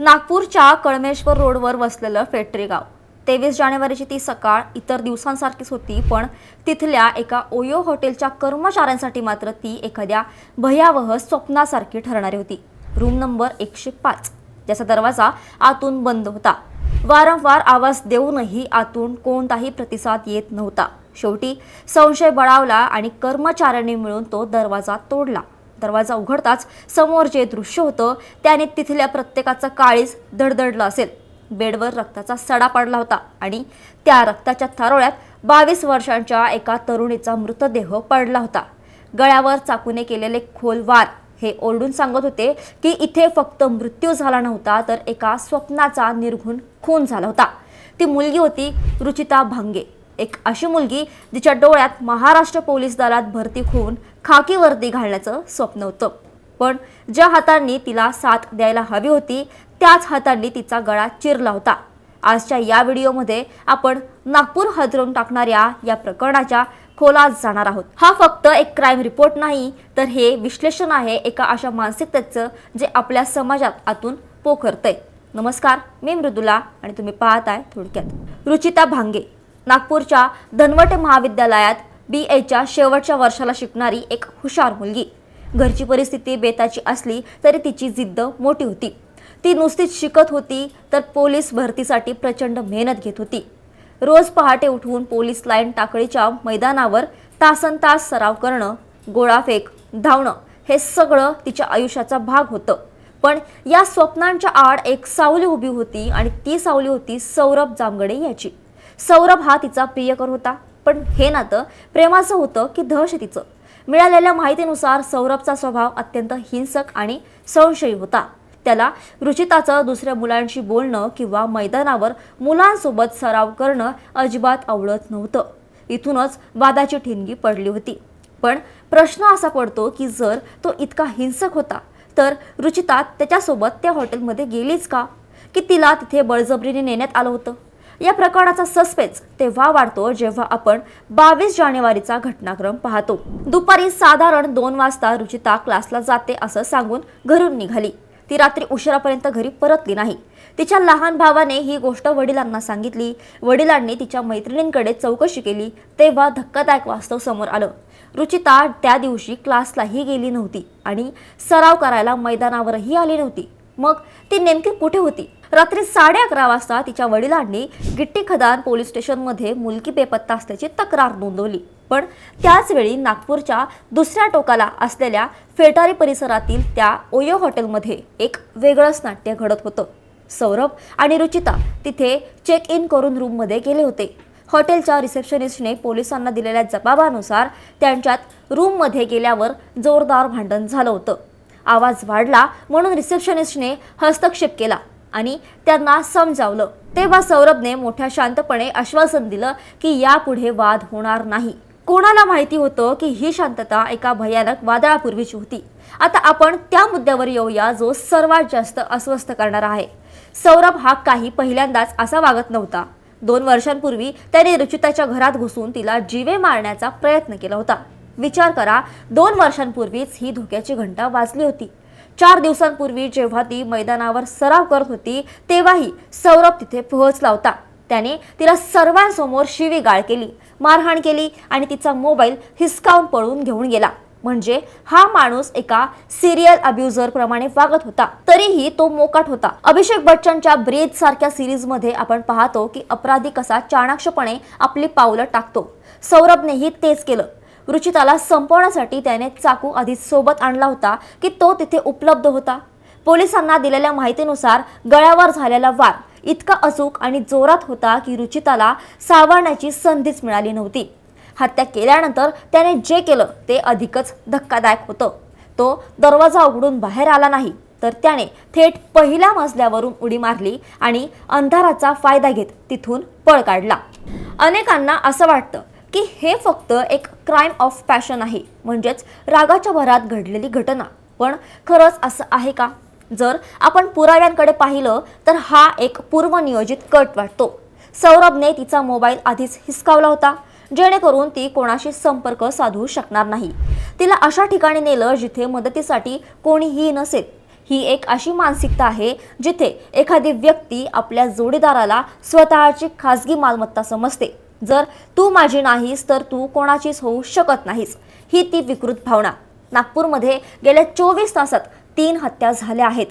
नागपूरच्या कळमेश्वर रोडवर वसलेलं फेटरे गाव. तेवीस जानेवारीची ती सकाळ इतर दिवसांसारखीच होती पण तिथल्या एका ओयो हॉटेलच्या कर्मचाऱ्यांसाठी मात्र ती एखाद्या भयावह स्वप्नासारखी ठरणारी होती. रूम नंबर एकशे पाच ज्याचा दरवाजा आतून बंद होता. वारंवार आवाज देऊनही आतून कोणताही प्रतिसाद येत नव्हता. शेवटी संशय बळावला आणि कर्मचाऱ्यांनी मिळून तो दरवाजा तोडला. दरवाजा उघडताच समोर जे दृश्य होतं त्याने तिथल्या प्रत्येकाचं काळीज धडधडलं असेल. बेडवर रक्ताचा सडा पडला होता आणि त्या रक्ताच्या थारोळ्यात बावीस वर्षांच्या एका तरुणीचा मृतदेह पडला होता. गळ्यावर चाकूने केलेले खोल वार हे ओरडून सांगत होते की इथे फक्त मृत्यू झाला नव्हता तर एका स्वप्नाचा निर्घुण खून झाला होता. ती मुलगी होती रुचिता भांगे. एक अशी मुलगी जिच्या डोळ्यात महाराष्ट्र पोलीस दलात भरती होऊन खाकी वर्दी घालण्याचं स्वप्न होतं. पण ज्या हातांनी तिला साथ द्यायला हवी होती त्याच हातांनी तिचा गळा चिरला होता. आजच्या या व्हिडिओमध्ये आपण नागपूर हदरून टाकणाऱ्या या प्रकरणाच्या खोलात जाणार आहोत. हा फक्त एक क्राईम रिपोर्ट नाही तर हे विश्लेषण आहे एका अशा मानसिकतेचं जे आपल्या समाजात आतून पोखरतंय. नमस्कार मी मृदुला आणि तुम्ही पाहताय थोडक्यात. रुचिता भांगे. नागपूरच्या धनवटे महाविद्यालयात बी एच्या शेवटच्या वर्षाला शिकणारी एक हुशार मुलगी. घरची परिस्थिती बेताची असली तरी तिची जिद्द मोठी होती. ती नुसतीच शिकत होती तर पोलीस भरतीसाठी प्रचंड मेहनत घेत होती. रोज पहाटे उठवून पोलीस लाईन टाकळीच्या मैदानावर तासन तास सराव करणं गोळाफेक धावणं हे सगळं तिच्या आयुष्याचा भाग होतं. पण या स्वप्नांच्या आड एक सावली उभी होती आणि ती सावली होती सौरभ जामगडे याची. सौरभ हा तिचा प्रियकर होता. पण हे नातं प्रेमाचं होतं की दहशतीचं? मिळालेल्या माहितीनुसार सौरभचा स्वभाव अत्यंत हिंसक आणि संशयी होता. त्याला रुचिताचं दुसऱ्या मुलांशी बोलणं किंवा मैदानावर मुलांसोबत सराव करणं अजिबात आवडत नव्हतं. इथूनच वादाची ठिणगी पडली होती. पण प्रश्न असा पडतो की जर तो इतका हिंसक होता तर रुचिता त्याच्यासोबत त्या हॉटेलमध्ये गेलीच का? की तिला तिथे बळजबरीने नेण्यात आलं होतं? या प्रकरणाचा सस्पेन्स तेव्हा वाढतो जेव्हा आपण बावीस जानेवारीचा घटनाक्रम पाहतो. दुपारी साधारण दोन वाजता रुचिता क्लासला जाते असं सांगून घरून निघाली. ती रात्री उशिरापर्यंत घरी परतली नाही. तिच्या लहान भावाने ही गोष्ट वडिलांना सांगितली. वडिलांनी तिच्या मैत्रिणींकडे चौकशी केली. तेव्हा धक्कादायक वास्तव समोर आलं. रुचिता त्या दिवशी क्लासलाही गेली नव्हती आणि सराव करायला मैदानावरही आली नव्हती. मग ती नेमकी कुठे होती? रात्री साडे अकरा वाजता तिच्या वडिलांनी गिट्टी खदान पोलीस स्टेशनमध्ये मुलगी बेपत्ता असल्याची तक्रार नोंदवली. पण त्याचवेळी नागपूरच्या दुसऱ्या टोकाला असलेल्या फेटारी परिसरातील त्या ओयो हॉटेलमध्ये एक वेगळंच नाट्य घडत होतं. सौरभ आणि रुचिता तिथे चेक इन करून रूममध्ये गेले होते. हॉटेलच्या रिसेप्शनिस्टने पोलिसांना दिलेल्या जबाबानुसार त्यांच्यात रूममध्ये गेल्यावर जोरदार भांडण झालं होतं. आवाज वाढला म्हणून रिसेप्शनिस्टने हस्तक्षेप केला. आणि त्यांना समजावलं. तेव्हा सौरभने मोठ्या शांतपणे आश्वासन दिलं की यापुढे वाद होणार नाही. कोणाला माहिती होतं की ही शांतता एका भयानक वादळापूर्वीची होती. आता आपण त्या मुद्द्यावर येऊया जो सर्वात जास्त अस्वस्थ करणारा आहे. सौरभ हा काही पहिल्यांदाच असा वागत नव्हता. दोन वर्षांपूर्वी त्याने रुचिताच्या घरात घुसून तिला जीवे मारण्याचा प्रयत्न केला होता. विचार करा दोन वर्षांपूर्वीच ही धोक्याची घंटा वाजली होती. चार दिवसांपूर्वी जेव्हा ती मैदानावर सराव करत होती तेव्हाही सौरभ तिथे पोहोचला होता. त्याने तिला सर्वांसमोर शिवीगाळ केली मारहाण केली आणि तिचा मोबाईल हिसकावून पळून घेऊन गेला. म्हणजे हा माणूस एका सिरियल अब्युझर प्रमाणे वागत होता. तरीही तो मोकाट होता. अभिषेक बच्चनच्या ब्रेज सारख्या सिरीजमध्ये आपण पाहतो की अपराधी कसा चाणाक्षपणे आपली पावलं टाकतो. सौरभनेही तेच केलं. रुचिताला संपवण्यासाठी त्याने चाकू आधीच सोबत आणला होता की तो तिथे उपलब्ध होता. पोलिसांना दिलेल्या माहितीनुसार गळ्यावर झालेला वार इतका अचूक आणि जोरात होता की रुचिताला सावरण्याची संधीच मिळाली नव्हती. हत्या केल्यानंतर त्याने जे केलं ते अधिकच धक्कादायक होतं. तो दरवाजा उघडून बाहेर आला नाही तर त्याने थेट पहिल्या मजल्यावरून उडी मारली आणि अंधाराचा फायदा घेत तिथून पळ काढला. अनेकांना असं वाटतं की हे फक्त एक क्राईम ऑफ पॅशन आहे. म्हणजेच रागाच्या भरात घडलेली घटना. पण खरंच असं आहे का? जर आपण पुराव्यांकडे पाहिलं तर हा एक पूर्वनियोजित कट वाटतो. सौरभने तिचा मोबाईल आधीच हिसकावला होता जेणेकरून ती कोणाशी संपर्क साधू शकणार नाही. तिला अशा ठिकाणी नेलं जिथे मदतीसाठी कोणीही नसेल. ही एक अशी मानसिकता आहे जिथे एखादी व्यक्ती आपल्या जोडीदाराला स्वतःची खाजगी मालमत्ता समजते. जर तू माझी नाहीस तर तू कोणाचीच होऊ शकत नाहीस. ही ती विकृत भावना. नागपूरमध्ये गेल्या चोवीस तासात तीन हत्या झाल्या आहेत.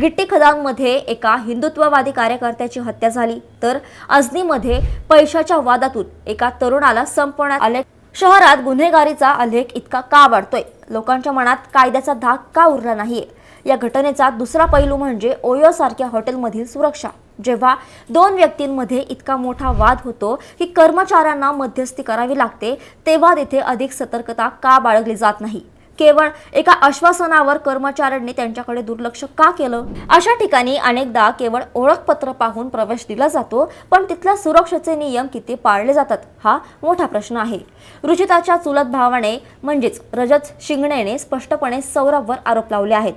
गिट्टी खदानमध्ये एका हिंदुत्ववादी कार्यकर्त्याची हत्या झाली तर अजनीमध्ये पैशाच्या वादातून एका तरुणाला संपवण्यात आले. शहरात गुन्हेगारीचा आलेख इतका का वाढतोय? लोकांच्या मनात कायद्याचा धाक का उरला नाहीये? या घटनेचा दुसरा पैलू म्हणजे ओयो सारख्या हॉटेलमधील सुरक्षा. जेव्हा दोन व्यक्तींमध्ये इतका मोठा वाद होतो की कर्मचाऱ्यांना मध्यस्थी करावी लागते तेव्हा तिथे अधिक सतर्कता का बाळगली जात नाही? केवळ एका आश्वासनावर कर्मचाऱ्यांनी त्यांच्याकडे दुर्लक्ष का केलं? अशा ठिकाणी अनेकदा केवळ ओळखपत्र पाहून प्रवेश दिला जातो पण तिथल्या सुरक्षेचे नियम किती पाळले जातात हा मोठा प्रश्न आहे. रुचिताच्या चुलत भावाने म्हणजेच रजत शिंगणेने स्पष्टपणे सौरभवर आरोप लावले आहेत.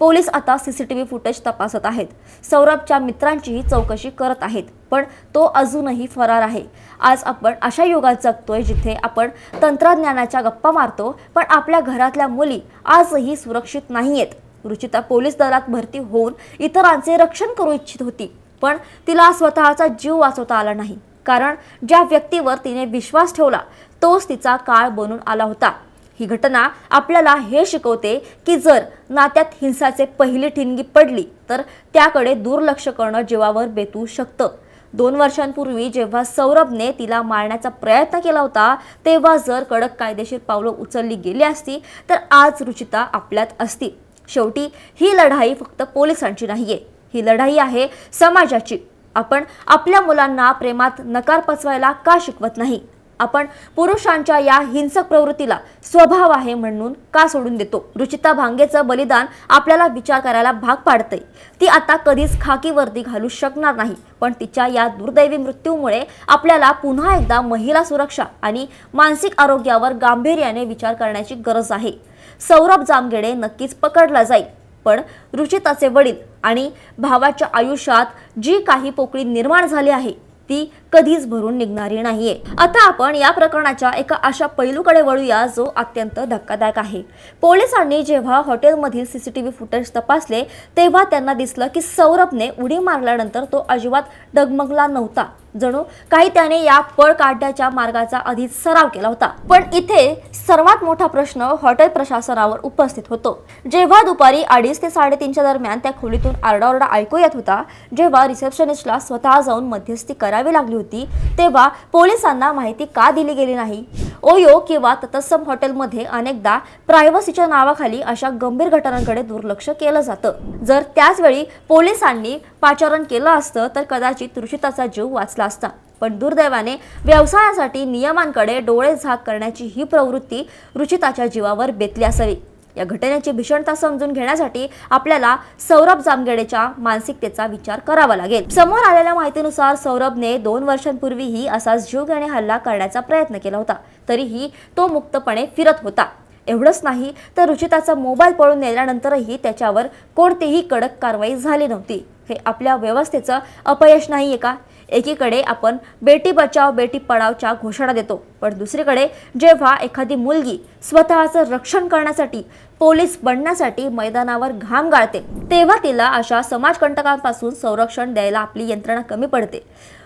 पोलीस आता सीसीटीव्ही फुटेज तपासत आहेत. सौरभच्या मित्रांचीही चौकशी करत आहेत पण तो अजूनही फरार आहे. आज आपण अशा युगात जगतोय जिथे आपण तंत्रज्ञानाच्या गप्पा मारतो पण आपल्या घरातल्या मुली आजही सुरक्षित नाही आहेत रुचिता पोलीस दलात भरती होऊन इतरांचे रक्षण करू इच्छित होती पण तिला स्वतःचा जीव वाचवता आला नाही. कारण ज्या व्यक्तीवर तिने विश्वास ठेवला तोच तिचा काळ बनून आला होता. ही घटना आपल्याला हे शिकवते की जर नात्यात हिंसाचे पहिली ठिणगी पडली तर त्याकडे दुर्लक्ष करणं जीवावर बेतू शकतं. दोन वर्षांपूर्वी जेव्हा सौरभने तिला मारण्याचा प्रयत्न केला होता तेव्हा जर कडक कायदेशीर पावलं उचलली गेली असती तर आज रुचिता आपल्यात असती. शेवटी ही लढाई फक्त पोलिसांची नाहीये. ही लढाई आहे समाजाची. आपण आपल्या मुलांना प्रेमात नकार पचवायला का शिकवत नाही? आपण पुरुषांच्या या हिंसक प्रवृत्तीला स्वभाव आहे म्हणून का सोडून देतो? रुचिता भांगेचं बलिदान आपल्याला विचार करायला भाग पाडतंय. ती आता कधीच खाकी वर्दी घालू शकणार नाही पण तिच्या या दुर्दैवी मृत्यूमुळे आपल्याला पुन्हा एकदा महिला सुरक्षा आणि मानसिक आरोग्यावर गांभीर्याने विचार करण्याची गरज आहे. सौरभ जामगेडे नक्कीच पकडला जाईल पण रुचिताचे वडील आणि भावाच्या आयुष्यात जी काही पोकळी निर्माण झाली आहे ती कधीच भरून निघणारी नाहीये. आता आपण या प्रकरणाच्या एका अशा पैलूकडे वळूया जो अत्यंत धक्कादायक आहे. पोलिसांनी जेव्हा हॉटेलमधील सीसीटीव्ही फुटेज तपासले तेव्हा त्यांना दिसलं की सौरभने उडी मारल्यानंतर तो अजिबात डगमगला नव्हता. जणू काही त्याने या पळ काढण्याच्या मार्गाचा आधीच सराव केला होता. पण इथे सर्वात मोठा प्रश्न हॉटेल प्रशासनावर उपस्थित होतो. जेव्हा दुपारी अडीच ते साडेतीनच्या दरम्यान त्या खोलीतून आरडाओरडा ऐकू येत होता जेव्हा रिसेप्शनिस्टला स्वतः जाऊन मध्यस्थी करावी लागली होती. तेव्हा पोलिसांना माहिती का दिली गेली नाही? ओयो किंवा तत्सम हॉटेलमध्ये अनेकदा प्रायव्हसीच्या नावाखाली अशा गंभीर घटनांकडे दुर्लक्ष केलं जातं. जर त्याच वेळी पोलिसांनी पाचारण केलं असतं तर कदाचित रुचिताचा जीव वाचला असता. पण दुर्दैवाने व्यवसायासाठी नियमांकडे डोळे झाक करण्याची ही प्रवृत्ती रुचिताच्या जीवावर बेतली असावी. या घटनेची भीषणता समजून घेण्यासाठी आपल्याला सौरभ जामगेडेच्या मानसिकतेचा विचार करावा लागेल. समोर आलेल्या माहितीनुसार सौरभने दोन वर्षांपूर्वीही असाच जीवघेणे हल्ला करण्याचा प्रयत्न केला होता तरीही तो मुक्तपणे फिरत होता. एवढंच नाही तर रुचिताचा मोबाईल पळून नेल्यानंतरही त्याच्यावर कोणतीही कडक कारवाई झाली नव्हती. हे आपल्या व्यवस्थेचं अपयश नाही आहे का? एकीकडे आपण बेटी बचाव बेटी पढावच्या घोषणा देतो. पण दुसरीकडे जेव्हा एखादी मुलगी स्वतःचं रक्षण करण्यासाठी पोलीस बनण्यासाठी मैदानावर घाम गाळते तेव्हा तिला अशा समाजकंटकांपासून संरक्षण द्यायला आपली यंत्रणा कमी पडते.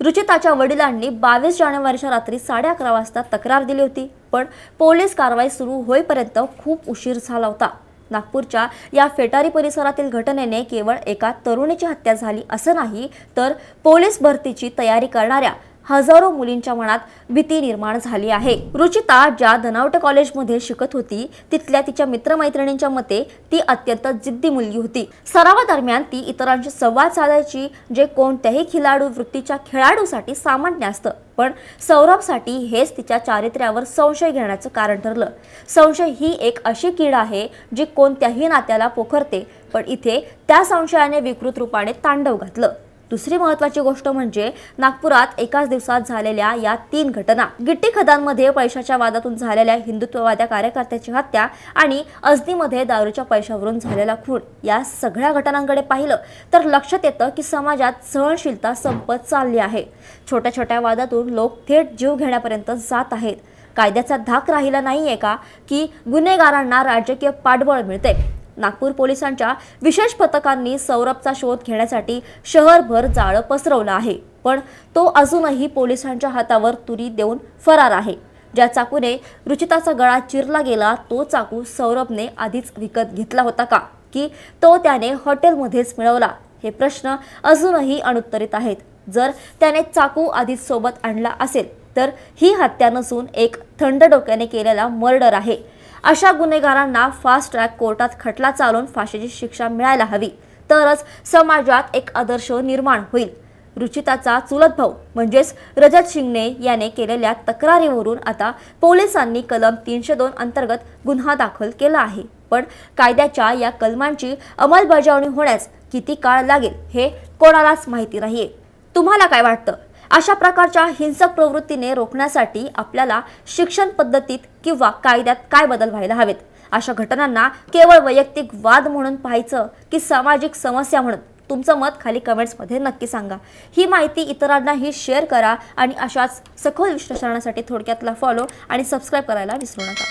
रुचिताच्या वडिलांनी बावीस जानेवारीच्या रात्री साडे अकरा वाजता तक्रार दिली होती. पण पोलीस कारवाई सुरू होईपर्यंत खूप उशीर झाला होता. नागपूरच्या या फेटारी परिसरातील घटनेने केवळ एका तरुणीची हत्या झाली असं नाही तर पोलीस भरतीची तयारी करणाऱ्या हजारो मुलींच्या मनात भीती निर्माण झाली आहे. रुचिता ज्या धनावटे कॉलेजमध्ये शिकत होती तिथल्या तिच्या मित्रमैत्रिणींच्या मते ती अत्यंत जिद्दी मुलगी होती. सरावादरम्यान ती इतरांशी संवाद साधायची जे कोणत्याही खिलाडू वृत्तीच्या खेळाडूसाठी सामान्य असतं. पण सौरभसाठी हेच तिच्या चारित्र्यावर संशय घेण्याचं कारण ठरलं. संशय ही एक अशी कीड आहे जी कोणत्याही नात्याला पोखरते पण इथे त्या संशयाने विकृत रूपाने तांडव घातलं. दुसरी महत्वाची गोष्ट म्हणजे नागपुरात एकाच दिवसात झालेल्या या तीन घटना. गिट्टी खदानमध्ये पैशाच्या वादातून झालेल्या हिंदुत्ववाद्या कार्यकर्त्याची हत्या आणि अजनीमध्ये दारूच्या पैशावरून झालेला खून. या सगळ्या घटनांकडे पाहिलं तर लक्षात येतं की समाजात सहनशीलता संपत चालली आहे. छोट्या छोट्या वादातून लोक थेट जीव घेण्यापर्यंत जात आहेत. कायद्याचा धाक राहिला नाहीये का? की गुन्हेगारांना राजकीय पाठबळ मिळते. नागपूर पोलिसांच्या विशेष पथकांनी सौरभचा शोध घेण्यासाठी शहरभर जाळं पसरवलं आहे. पण तो अजूनही पोलिसांच्या हातावर तुरी देऊन फरार आहे. ज्या चाकूने रुचिताचा गळा चिरला गेला तो चाकू सौरभने आधीच विकत घेतला होता का? की तो त्याने हॉटेलमध्येच मिळवला? हे प्रश्न अजूनही अनुत्तरित आहेत. जर त्याने चाकू आधीच सोबत आणला असेल तर ही हत्या नसून एक थंड डोक्याने केलेला मर्डर आहे. अशा गुन्हेगारांना फास्ट ट्रॅक कोर्टात खटला चालून फाशीची शिक्षा मिळायला हवी. तरच समाजात एक आदर्श निर्माण होईल. रुचिताचा चुलत भाऊ म्हणजेच रजत शिंगणे याने केलेल्या तक्रारीवरून आता पोलिसांनी कलम तीनशे दोन अंतर्गत गुन्हा दाखल केला आहे. पण कायद्याच्या या कलमांची अंमलबजावणी होण्यास किती काळ लागेल हे कोणालाच माहिती नाहीये. तुम्हाला काय वाटतं? अशा प्रकारच्या हिंसक प्रवृत्तीने रोखण्यासाठी आपल्याला शिक्षण पद्धतीत किंवा कायद्यात काय बदल व्हायला हवेत? अशा घटनांना केवळ वैयक्तिक वाद म्हणून पाहायचं की सामाजिक समस्या म्हणून? तुमचं मत खाली कमेंट्समध्ये नक्की सांगा. ही माहिती इतरांनाही शेअर करा आणि अशाच सखोल विश्लेषणासाठी थोडक्यातला फॉलो आणि सबस्क्राईब करायला विसरू नका.